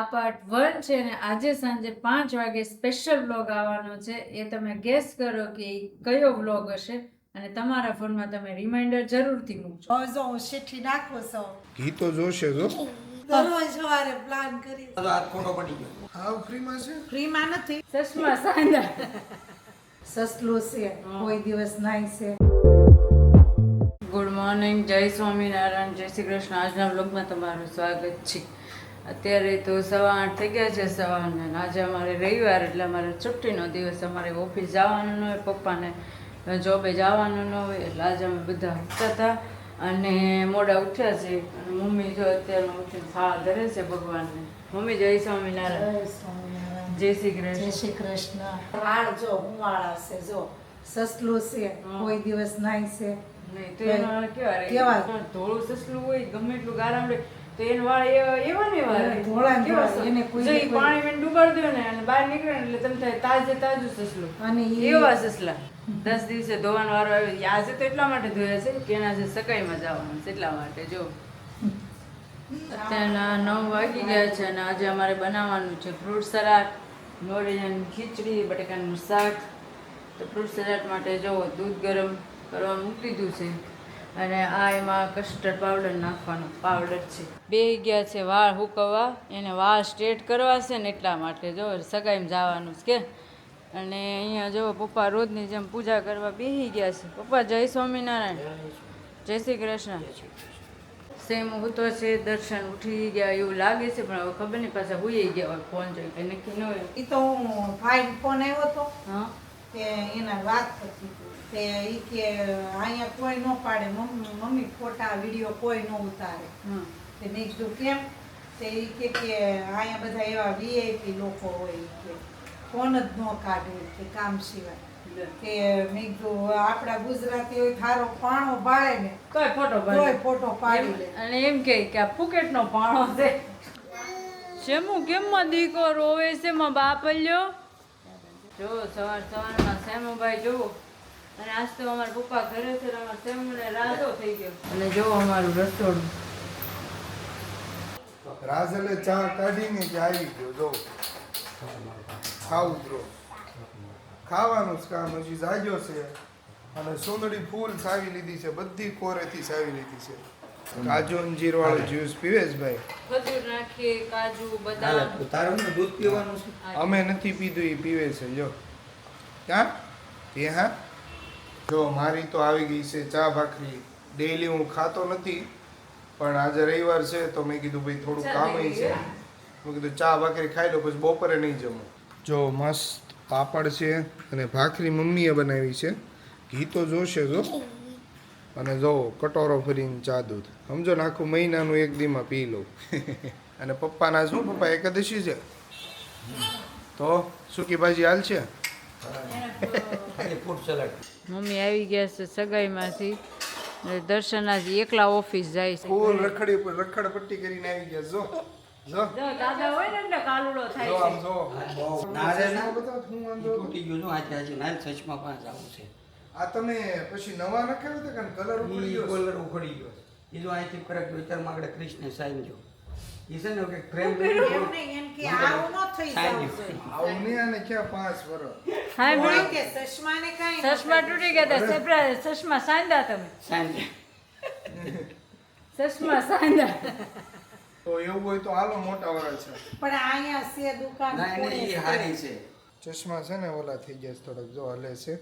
આ part one છે અને આજે સાંજે પાંચ વાગે સ્પેશિયલ બ્લોગ આવવાનો છે. એ તમે ગેસ કરો કે કયો બ્લોગ હશે અને તમારા ફોનમાં તમે રિમાઇન્ડર જરૂરથી મૂકજો. જો શેઠી નાખો છો. ઘી તો. જોશે જો દરરોજ સવારે પ્લાન કરી તો હાથ પડી ગયો. હાવ ફ્રીમાં છે? ફ્રીમાં નથી. સાંધા. સસલું છે. કોઈ દિવસ નાય છે. ગુડ મોર્નિંગ જય સ્વામિનારાયણ. જય શ્રી કૃષ્ણ. આજના બ્લોગમાં તમારું સ્વાગત છે. અત્યારે તો સવા આઠ થઈ ગયા છે સવારના ને આજે અમારે રવિવાર એટલે અમારે છુટ્ટીનો દિવસ અમારે ઓફિસ જવાનું ન હોય પપ્પાને જોબે જવાનું ન હોય એટલે આજે અમે બધા ઉઠતા હતા અને મોડા ઉઠ્યા છે. અને મમ્મી જો અત્યારે ઉઠીને થાળા ધરે છે ભગવાનને. મમ્મી જય સ્વામિનારાયણ. જય શ્રી જય શ્રી જય કૃષ્ણ શ્રી કૃષ્ણ. વાળ જો હુંવાળા છે જો સસલું છે કોઈ દિવસ નાય છે. નહીં તો એનો કેવા રે? કેવા? ધોળું સસલું હોય ગમે એટલું ગારામ રહે તો એના વાળ એવા એવા ને એવા? રહે. ધોળા ને કેવા એને કોઈ જો ને ઈ કોઈ- પાણીમાં ડૂબાડી દો ને અને બહાર નીકળે ને એટલે તમે થાય તાજે તાજું સસલું. અને એવા સસલા. દસ દિવસે ધોવાનો વારો આવે આજે તો એટલા માટે ધોયા છે કે એના જે સકાઈમાં જવાનું છે એટલા માટે જો. અત્યારના નવ વાગી ગયા છે અને આજે અમારે બનાવવાનું છે ફ્રૂટ સલાડ નોળિયાની ખીચડી બટેકાનું શાક. તો ફ્રૂટ સલાડ માટે જો દૂધ ગરમ કરવા મૂકી દીધું છે. અને આ એમાં કસ્ટર્ડ પાવડર નાખવાનો પાવડર છે. બે ગયા છે વાળ હુકવવા એને વાળ સ્ટ્રેટ કરવા છે ને એટલા માટે જો સગાઈમાં જવાનું છે કે. અને અહીંયા જો પપ્પા રોજની જેમ પૂજા કરવા બેસી ગયા છે. પપ્પા જય સ્વામિનારાયણ. જય શ્રી કૃષ્ણ. સેમ તો છે દર્શન ઉઠી ગયા એવું લાગે છે પણ હવે ખબર નહીં પાછા હુઈ ગયા હોય ફોન જોઈ કે નક્કી ન હોય એ તો હું ફાઇલ ફોન આવ્યો હતો. હા. તે એના વાત હતી. તે એ કે અહીંયા કોઈ ન પાડે મમ્મી મમ્મી ફોટા વીડિયો કોઈ ન ઉતારે. તે મેં કીધું કેમ? તે એ કે કે અહીંયા બધા એવા વીઆઈપી લોકો હોય કે. ફોન જ ન કાઢે કે કામ સિવાય. કે મેં કીધું આપણા ગુજરાતી હોય થારો પાણો બાળે ને તોય ફોટો તોય ફોટો પાડી લે. અને એમ કે આ ફુકેટનો પાણો છે. શેમુ કેમ દીકરો રોવે છે માં બાપલ્યો જો, સવાર સવારમાં શેમુભાઈ જુઓ અને આજ તો અમારા પપ્પા ઘરે છે અમારા શેમુને રાધો થઈ ગયો. અને જો અમારું રસોડું. રાજલે ચા કાઢીને જ આવી ગયો, જો. ખાવું ઉતરો ખાવાનું જ કામ હજી જાગ્યો છે. અને સુંદડી ફૂલ સાવી લીધી છે, બધી કોરેથી સાવી લીધી છે. કાજુ અંજીર વાળો જ્યુસ પીવેશ ભાઈ? ખજૂર નાખીએ કાજુ બદામ. હાલે ને દૂધ પીવાનું છે? અમે નથી પીધું એ પીવે છે જો. ક્યાં એ હા? જો મારી તો આવી ગઈ છે ચા ભાખરી. ડેઈલી હું ખાતો નથી પણ આજે રવિવાર છે તો મેં કીધું ભાઈ થોડું કામ છે. મેં કીધું ચા ભાખરી ખાઈ લો પછી બપોરે નહીં જમું. જો મસ્ત પાપડ છે અને ભાખરી મમ્મીએ બનાવી છે. ઘી તો જોશે જો. અને જો કટોરો ફરીને ચા દૂધ. સમજો ને આખું મહિનાનું એક દીમાં પી લઉં અને પપ્પાના શું? પપ્પા એકાદશી છે. તો સૂકી ભાજી હાલ છે? મમ્મી આવી ગયા છે સગાઈમાંથી. એટલે દર્શન આજે એકલા ઓફિસ જાય છે. ફૂલ રખડી ઉપર રખડ પટ્ટી કરીને આવી ગયા. જો જો. જો દાદા હોય ને કાલુડો થાય છે. જો. બહુ ના? રે ના બતાવ હું આમ વાંધો તૂટી ગયો છું આજે આજે નાલ સચમાં પાંચ આવું છે. આ તમે પછી નવા નખાવ્યા હતા કે કલર ઉખડી ગયો કલર ઉખડી ગયો એ જો અહીંથી કરેક્ટ વિચારમાં આગળ કૃષ્ણ સાઈન જો. એ છે ને કે પ્રેમ એમ નહીં, એમ કે આવું ન થઈ જવું આવું નહીં અને ક્યાં પાંચ વર્ષ હા બોલ કે ચશ્મા ને કાઈ ચશ્મા તૂટી ગયા હતા સેપરા ચશ્મા સાંધા તમે. સાઈન ચશ્મા સાંધા. તો એવું હોય તો હાલો મોટા વરસ છે. પણ અહીંયા છે દુકાન ના એ છે. હારી છે. ચશ્મા છે ને ઓલા થઈ ગયા છે થોડાક જો હલે છે.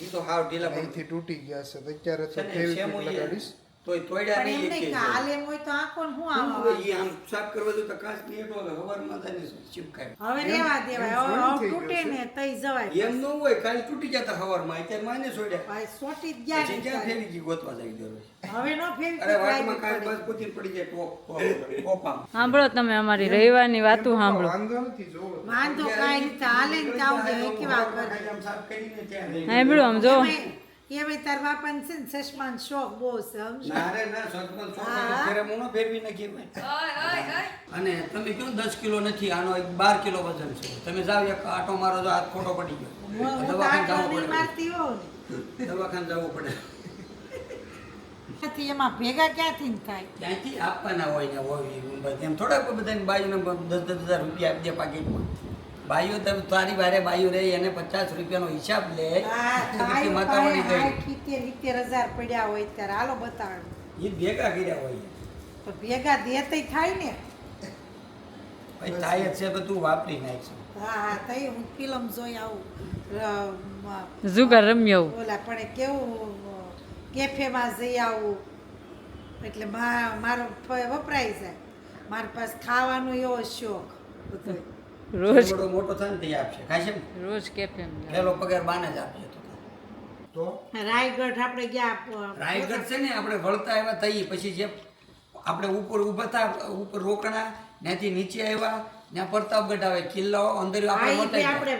ઈ તો હાવ ઢીલા અહીંથી તૂટી ગયા છે. તો અત્યારે તો ઈ લગાડીશ. તોય તોડ્યા નહીં એક કે હાલ એમ હોય તો આંખો હું આવા ઈ આમ સાફ કરવા દો તો કાચ નહીં એટલો હવે હવારમાં થાય ને ચીપકાય હવે રેવા દેવાય. હવે તૂટે ને તઈ જવાય એમ ન હોય કાલ તૂટી જતા હવારમાં. અત્યારે માને છોડ્યા ભાઈ સોટી ગયા ને ક્યાં ફેરી ગઈ? ગોતવા જાય દરરોજ. હવે નો ફેરી અરે વાતમાં કાંઈ કાંઈ બસ પૂતી પડી જાય ટોપ ટોપામાં. સાંભળો તમે અમારી રવિવારની વાતો સાંભળો. વાંધો નથી જો. વાંધો કાઈ ચાલે ને તાવ દે એ કેવા કરે આમ સાફ કરીને ત્યાં સાંભળો આમ જો. એમાંય- એમાંય તાર બાપાને છે ને ચશ્માનો શોખ બહુ છે સમજો ના રે ના સગપણ હા. ફેરવી નાખી ભાઈ. અને તમે કહો દસ કિલો નથી આનો એક બાર કિલો વજન છે. તમે જાવ એક આટો મારો તો હાથ ખોટો પડી ગયો. દવાખાને જવું પડે. મારતી હોઉં ને. દવાખાને જવું પડે. ત્યાંથી એમાં ભેગા ક્યાંથી થાય? ક્યાંથી આપવાના હોય ને હોય એમ થોડાક બધાને બાજુને દસ દસ હજાર રૂપિયા આપી દે પાકીટમાં. બાયુ તમે તારી વારે ભાઈઓ રે એને પચાસ રૂપિયાનો હિસાબ લે આ તો પછી ભાઈ માતામણી પાસે ગઈ સિત્તેર સિત્તેર હજાર પડ્યા હોય ત્યારે હાલો બતાવો. એ ભેગા કર્યા હોય. તો ભેગા દેતય થાય ને. ભાઈ થાય છે તો તું વાપરી નાખશું હા હા તઈ હું ફિલ્મ જોઈ આવું. જુગાર રમ્યો ઓલા પણ એ કેવું કેફેમાં જઈ આવું. એટલે મા- મારો વપરાય જાય. મારી પાસે ખાવાનો એવો શોખ બધો રોજ. મોટો થાય ને તે આપશે. ખાશે રોજ કેફે પેલો પગાર બાને જ આપશે તો. તો? રાયગઢ આપણે ગયા રાયગઢ છે ને આપણે વળતા આવ્યા થઈ પછી જે આપણે ઉપર ઊભા હતા ઉપર રોકણા ત્યાંથી નીચે આવ્યા ત્યાં પ્રતાપગઢ આવે કિલ્લો અંદર આપણે મોટા આપણે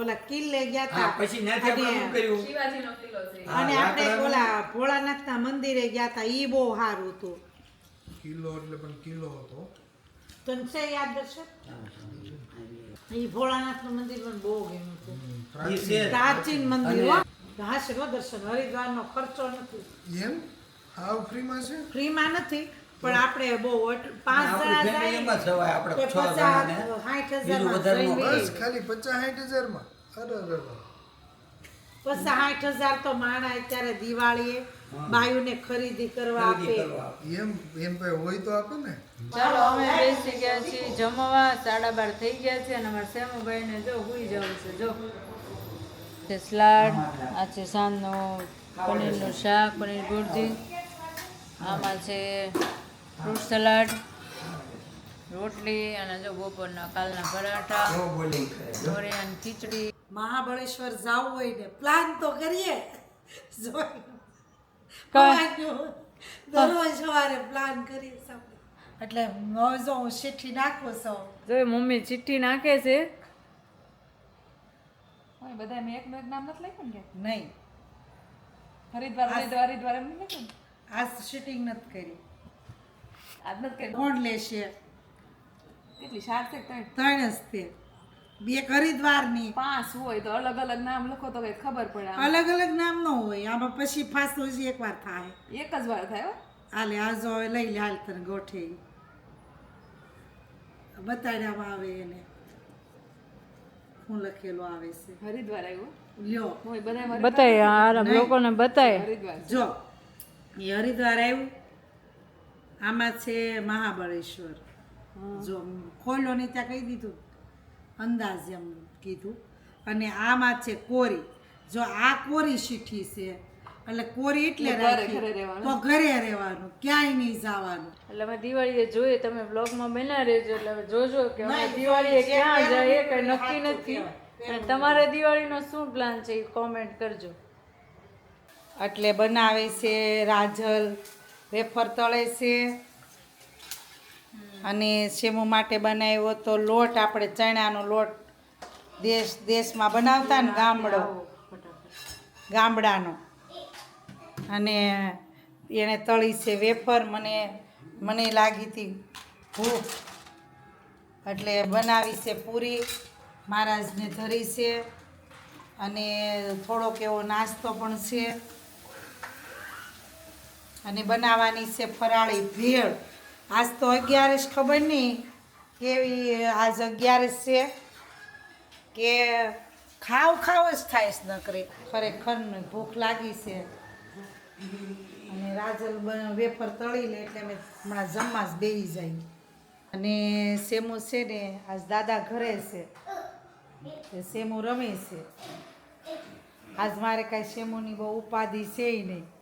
ઓલા કિલ્લે ગયા હતા પછી ત્યાંથી આપણે શું કર્યું છે. અને આપણે ઓલા ભોળાનાથના મંદિરે ગયા હતા ઈ બહુ સારું હતું. કિલ્લો એટલે પણ કિલ્લો હતો. તને છે યાદ દર્શન ઈ ભોળાનાથનું મંદિર પણ બહુ ગમ્યું હતું પ્રાચીન મંદિર. હા. છે દર્શન હરિદ્વારનો ખર્ચો નથી. એમ? હાવ ફ્રીમાં છે? ફ્રીમાં નથી પણ આપણે બહુ પાંચ જણા જવાય આપણે જઈને બસ ખાલી પચાસ સાઠ હજારમાં અરે અરે. હજાર તો માણા અત્યારે દિવાળીએ. બાયુને ખરીદી કરવા ખરીદી આપે. કરવા એમ એમ કઈ હોય તો આપે ને? ચાલો અમે બેસી ગયા છીએ જમવા સાડા બાર થઈ ગયા છે અને અમારા ને જો હુઈ જવું છે જો. છે સલાડ આ છે સાંજનું પનીરનું શાક પનીર ભુરજી આમાં છે ફ્રૂટ સલાડ રોટલી અને જો બપોરના કાલના પરાઠા. દોરિયાની ખીચડી. મહાબળેશ્વર જવું હોય ને પ્લાન તો કરીએ. દરરોજ સવારે પ્લાન કરીએ એટલે હવે જો હું શીઠી નાખું છું. જો મમ્મી ચિઠ્ઠી નાખે છે. બધા મેં એક મેં નામ નથી લખ્યું ને કે નહીં. હરિદ્વાર હરિદ્વાર હરિદ્વાર એમ લખ્યું ને? શૂટિંગ નથી કરી. આજ નથી કરી. કોણ લેશે? કેટલી સાર્થક ત્રણ? ત્રણ જ તે બે હરિદ્વારની. પાંચ હોય તો અલગ અલગ નામ લખો તો કઈ ખબર પડે અલગ અલગ નામ નો હોય આમાં પછી પાછું એક વાર થાય. એક જ વાર થાય હો. હાલે આ જો હવે લઈ લે હાલ તને ગોઠે. બતાડવામાં આવે એને. હું લખેલું આવે છે? હરિદ્વાર આવ્યું? લ્યો. હોય બધા બતાય આરામ લોકોને બતાય. હરિદ્વાર જો એ હરિદ્વાર આવ્યું. આમાં છે મહાબળેશ્વર. જો ખોલો ને ત્યાં કહી દીધું. અંદાજ એમ કીધું. અને આમાં છે કોરી. જો આ કોરી શીઠી છે એટલે કોરી એટલે. તો ઘરે રહેવાનું ક્યાંય નહીં જવાનું. એટલે અમે દિવાળીએ જોઈએ તમે બ્લોગમાં બના રહેજો એટલે જોજો કે અમે દિવાળીએ ક્યાં જાય જઈએ કઈ નક્કી નથી. અને તમારે દિવાળીનો શું પ્લાન છે એ કોમેન્ટ કરજો. એટલે બનાવે છે રાજલ વેફર તળે છે. અને સેમો માટે બનાવ્યો તો લોટ આપણે ચણાનો લોટ દેશ દેશમાં બનાવતા ને ગામડો. ગામડાનો. અને એણે તળી છે વેફર. મને મને લાગી હતી ભૂખ. એટલે બનાવી છે પૂરી. મહારાજને ધરી છે. અને થોડોક એવો નાસ્તો પણ છે. અને બનાવવાની છે ફરાળી ભેળ. આજ તો અગિયારસ ખબર નહીં કેવી આજ અગિયારસ છે કે ખાવ ખાવ જ થાય છે નકરી. ખરેખર ભૂખ લાગી છે. અને રાજલ વેફર તળી લે એટલે અમે હમણાં જમવા જ બેસી જાય. અને સેમો છે ને, આજ દાદા ઘરે છે. સેમુ રમે છે. આજ મારે કાંઈ સેમોની બહુ ઉપાધિ છે નહીં.